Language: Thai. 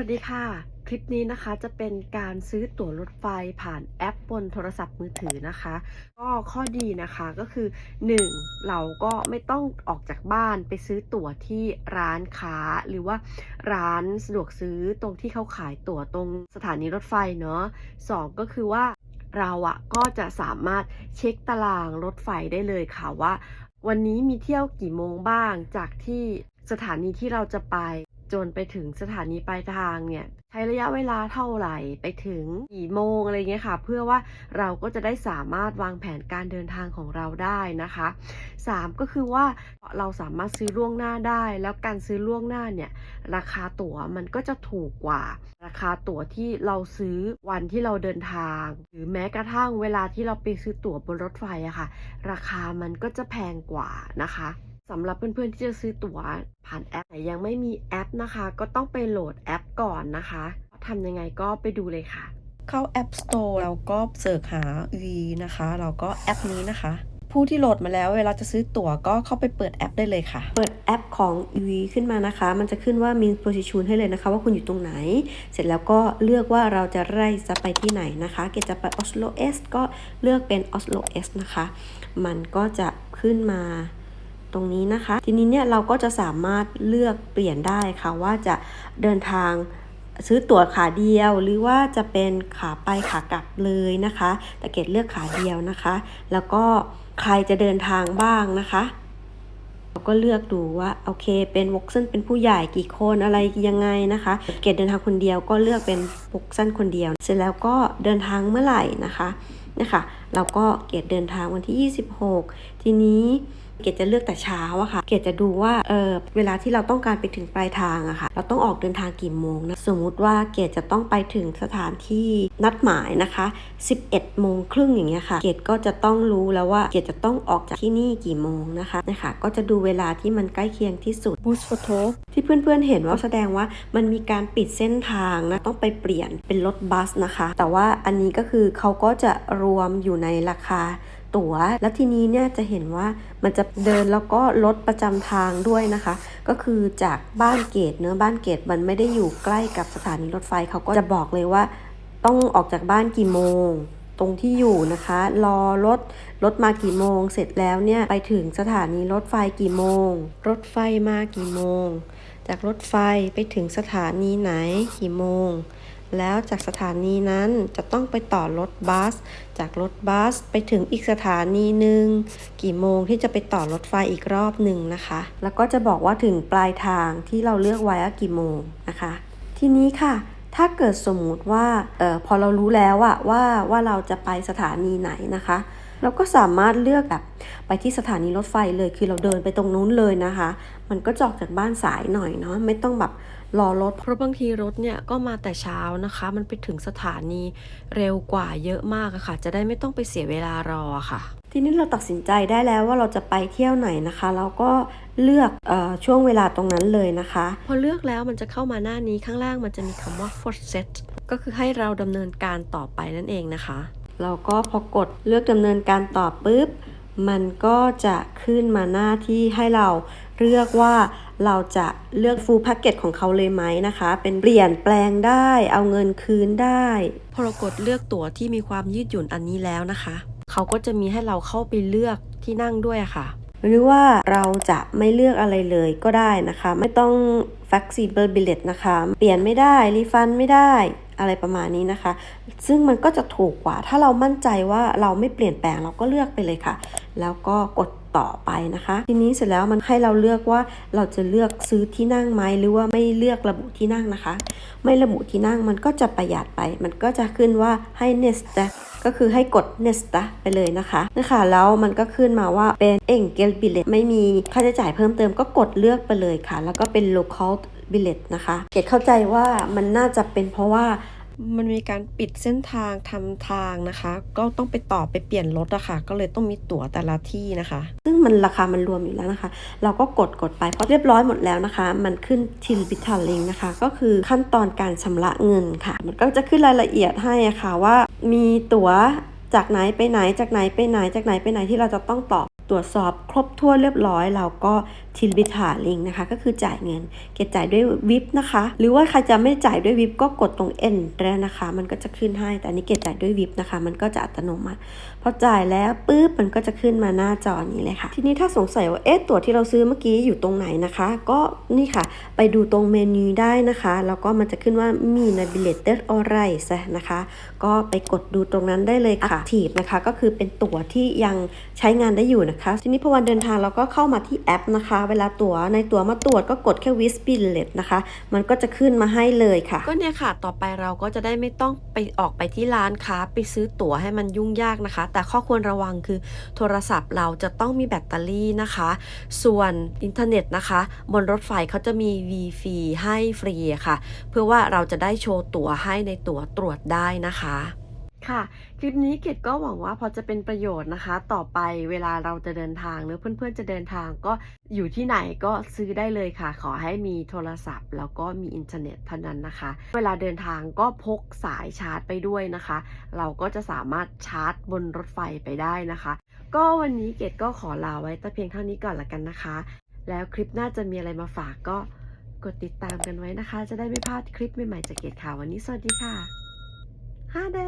วัสดีค่ะ คลิปนี้นะคะจะเป็นการซื้อตั๋วรถไฟผ่านแอปบนโทรศัพท์มือถือนะคะ ก็ข้อดีนะคะก็คือ 1. เราก็ไม่ต้องออกจากบ้านไปซื้อตั๋วที่ร้านค้า หรือว่าร้านสะดวกซื้อตรงที่เขาขายตั๋วตรงสถานีรถไฟเนาะสองก็คือว่าเราอะก็จะสามารถเช็คตารางรถไฟได้เลยค่ะว่า วันนี้มีเที่ยวกี่โมงบ้างจากที่สถานีที่เราจะไป จนไปถึงสถานีปลายทางเนี่ยใช้ระยะเวลาเท่าไหร่ไปถึงกี่โมงอะไรเงี้ยค่ะ เพื่อว่าเราก็จะได้สามารถวางแผนการเดินทางของเราได้นะคะ 3 ก็คือว่าเราสามารถซื้อล่วงหน้าได้ แล้วการซื้อล่วงหน้าเนี่ยราคาตั๋วมันก็จะถูกกว่า ราคาตั๋วที่เราซื้อวันที่เราเดินทาง หรือแม้กระทั่งเวลาที่เราไปซื้อตั๋วบนรถไฟอะค่ะ ราคามันก็จะแพงกว่านะคะ สำหรับเพื่อนๆที่จะซื้อตั๋วผ่านแอปแต่ยังไม่มีแอปนะคะ ก็ต้องไปโหลดแอปก่อนนะคะทำยังไงก็ไปดูเลยค่ะ เข้า App Store แล้วก็เสิร์ชหา V นะคะแล้วก็แอปนี้นะคะ ผู้ที่โหลดมาแล้วเวลาจะซื้อตั๋วก็เข้าไปเปิดแอปได้เลยค่ะ เปิดแอปของ EV ขึ้นมานะคะ มันจะขึ้นว่ามี position ให้เลยนะคะ ว่าคุณอยู่ตรงไหน เสร็จแล้วก็เลือกว่าเราจะไล่จะไปที่ไหนนะคะ เกดจะไป Oslo S ก็เลือกเป็น Oslo S นะคะ มันก็จะขึ้นมา ตรงนี้นะคะ ทีนี้เนี่ยเราก็จะสามารถเลือกเปลี่ยนได้ค่ะว่าจะเดินทางซื้อตั๋วขาเดียวหรือว่าจะเป็นขาไปขากลับเลยนะคะ แต่เกดเลือกขาเดียวนะคะ แล้วก็ใครจะเดินทางบ้างนะคะเราก็เลือกดูว่าโอเค เป็นวกเซนเป็นผู้ใหญ่กี่คนอะไรยังไงนะคะ เกดเดินทางคนเดียวก็เลือกเป็นวกเซนคนเดียว เสร็จแล้วก็เดินทางเมื่อไหร่นะคะนะคะเราก็เกดเดินทางวันที่ 26 ทีนี้ เกดจะเลือกแต่เช้าอะค่ะ เกดจะดูว่าเออเวลาที่เราต้องการไปถึงปลายทางอะค่ะ เราต้องออกเดินทางกี่โมงนะ สมมุติว่าเกดจะต้องไปถึงสถานที่นัดหมายนะคะ 11โมงครึ่งอย่างเงี้ยค่ะ เกดก็จะต้องรู้แล้วว่าเกดจะต้องออกจากที่นี่กี่โมงนะคะนะคะ ก็จะดูเวลาที่มันใกล้เคียงที่สุด Boost Photo ที่เพื่อนๆเห็นว่าแสดงว่ามันมีการปิดเส้นทางนะต้องไปเปลี่ยนเป็นรถบัสนะคะ แต่ว่าอันนี้ก็คือเขาก็จะรวมอยู่ในราคา ตั๋ว แล้วทีนี้เนี่ยจะเห็นว่ามันจะเดินแล้วก็รถประจำทางด้วยนะคะ ก็คือจากบ้านเกตเนื้อบ้านเกตมันไม่ได้อยู่ใกล้กับสถานีรถไฟเขาก็จะบอกเลยว่า ต้องออกจากบ้านกี่โมงตรงที่อยู่นะคะ รอรถ รถมากี่โมง เสร็จแล้วเนี่ย ไปถึงสถานีรถไฟกี่โมง รถไฟมากี่โมง จากรถไฟไปถึงสถานีไหนกี่โมง แล้วจากสถานีนั้นจะต้องไปต่อรถบัส จากรถบัสไปถึงอีกสถานีหนึ่งกี่โมงที่จะไปต่อรถไฟอีกรอบหนึ่งนะคะ แล้วก็จะบอกว่าถึงปลายทางที่เราเลือกไว้ว่ากี่โมงนะคะ ทีนี้ค่ะถ้าเกิดสมมุติว่าเออพอเรารู้แล้วอะว่าว่าเราจะไปสถานีไหนนะคะ เราก็สามารถเลือกแบบไปที่สถานีรถไฟเลยคือเราเดินไปตรงนู้นเลยนะคะ มันก็จออกจากบ้านสายหน่อยเนาะไม่ต้องแบบ รอรถ เพราะบางทีรถเนี่ยก็มาแต่เช้านะคะ มันไปถึงสถานีเร็วกว่าเยอะมากอะค่ะ จะได้ไม่ต้องไปเสียเวลารออะค่ะ ทีนี้เราตัดสินใจได้แล้วว่าเราจะไปเที่ยวไหนนะคะ เราก็เลือกเออช่วงเวลาตรงนั้นเลยนะคะ พอเลือกแล้วมันจะเข้ามาหน้านี้ข้างล่างมันจะมีคำว่า for set ก็คือให้เราดำเนินการต่อไปนั่นเองนะคะ เราก็พอกดเลือกดำเนินการต่อปุ๊บมันก็จะขึ้นมาหน้าที่ให้เราเลือกว่า เราจะเลือก full package ของเขาเลยไหมนะคะ เป็นเปลี่ยนแปลงได้ เอาเงินคืนได้ พอเรากดเลือกตั๋วที่มีความยืดหยุ่นอันนี้แล้วนะคะ เขาก็จะมีให้เราเข้าไปเลือกที่นั่งด้วยค่ะ หรือว่าเราจะไม่เลือกอะไรเลยก็ได้นะคะ ไม่ต้อง flexible billet นะคะ เปลี่ยนไม่ได้รีฟันไม่ได้อะไรประมาณนี้นะคะ ซึ่งมันก็จะถูกกว่า ถ้าเรามั่นใจว่าเราไม่เปลี่ยนแปลงเราก็เลือกไปเลยค่ะ แล้วก็กด ต่อไปนะคะ ทีนี้เสร็จแล้วมันให้เราเลือกว่าเราจะเลือกซื้อที่นั่งไหมหรือว่าไม่เลือกระบุที่นั่งนะคะ ไม่ระบุที่นั่งมันก็จะประหยัดไป มันก็จะขึ้นว่าให้ next ก็คือให้กด next ไปเลยนะคะนะคะแล้วมันก็ขึ้นมาว่าเป็น Engel Billet ไม่มีค่าใช้จ่ายเพิ่มเติมก็กดเลือกไปเลยค่ะ แล้วก็เป็น local billet นะคะ เกดเข้าใจว่ามันน่าจะเป็นเพราะว่ามันมีการปิดเส้นทางทำทางนะคะ ก็ต้องไปต่อไปเปลี่ยนรถอะค่ะ ก็เลยต้องมีตั๋วแต่ละที่นะคะ ซึ่ง มันราคามันรวมอยู่แล้วนะคะ เราก็กดกดไปพอเรียบร้อยหมดแล้วนะคะ มันขึ้นทิลบิทัลลิงนะคะ ก็คือขั้นตอนการชำระเงินค่ะ มันก็จะขึ้นรายละเอียดให้อะค่ะว่ามีตั๋วจากไหนไปไหนจากไหนไปไหนจากไหนไปไหนที่เราจะต้องตอบตรวจสอบครบถ้วนเรียบร้อย เราก็ ทิลบิทาลิงนะคะ ก็คือจ่ายเงิน เกดจ่ายด้วยวิปนะคะ หรือว่าใครจะไม่จ่ายด้วยวิปก็กดตรง N แล้วนะคะ มันก็จะขึ้นให้ แต่นี้เกดจ่ายด้วยวิปนะคะ มันก็จะอัตโนมัติ พอจ่ายแล้วปุ๊บ มันก็จะขึ้นมาหน้าจอนี้เลยค่ะ ทีนี้ถ้าสงสัยว่า เอ๊ะ ตั๋วที่เราซื้อเมื่อกี้อยู่ตรงไหนนะคะ ก็นี่ค่ะ ไปดูตรงเมนูได้นะคะ แล้วก็มันจะขึ้นว่ามีนาบิเลตเตอร์ออไรส์นะคะ ก็ไปกดดูตรงนั้นได้เลยค่ะ Active นะคะ ก็คือเป็นตั๋วที่ยังใช้งานได้อยู่นะคะ ทีนี้พอวันเดินทางเราก็เข้ามาที่แอปนะคะเวลาตั๋วในตั๋วมาตรวจก็กดแค่ w i s b i l l e t นะคะ มันก็จะขึ้นมาให้เลยค่ะ ก็เนี่ยค่ะ ต่อไปเราก็จะได้ไม่ต้องไปออกไปที่ร้านค้าไปซื้อตั๋วให้มันยุ่งยากนะคะ แต่ข้อควรระวังคือโทรศัพท์เราจะต้องมีแบตเตอรี่นะคะ ส่วนอินเทอร์เน็ตนะคะ บนรถไฟเขาจะมี Wi-Fi ให้ฟรีค่ะ เพื่อว่าเราจะได้โชว์ตั๋วให้ในตั๋วตรวจได้นะคะ ค่ะ คลิปนี้เกดก็หวังว่าพอจะเป็นประโยชน์นะคะ ต่อไปเวลาเราจะเดินทางหรือเพื่อนๆจะเดินทางก็อยู่ที่ไหนก็ซื้อได้เลยค่ะ ขอให้มีโทรศัพท์ แล้วก็มีอินเทอร์เน็ตเท่านั้นนะคะ เวลาเดินทางก็พกสายชาร์จไปด้วยนะคะ เราก็จะสามารถชาร์จบนรถไฟไปได้นะคะ ก็วันนี้เกดก็ขอลาไว้แต่เพียงเท่านี้ก่อนละกันนะคะ แล้วคลิปหน้าจะมีอะไรมาฝากก็กดติดตามกันไว้นะคะ จะได้ไม่พลาดคลิปใหม่ๆจากเกดค่ะวันนี้สวัสดีค่ะฮาเด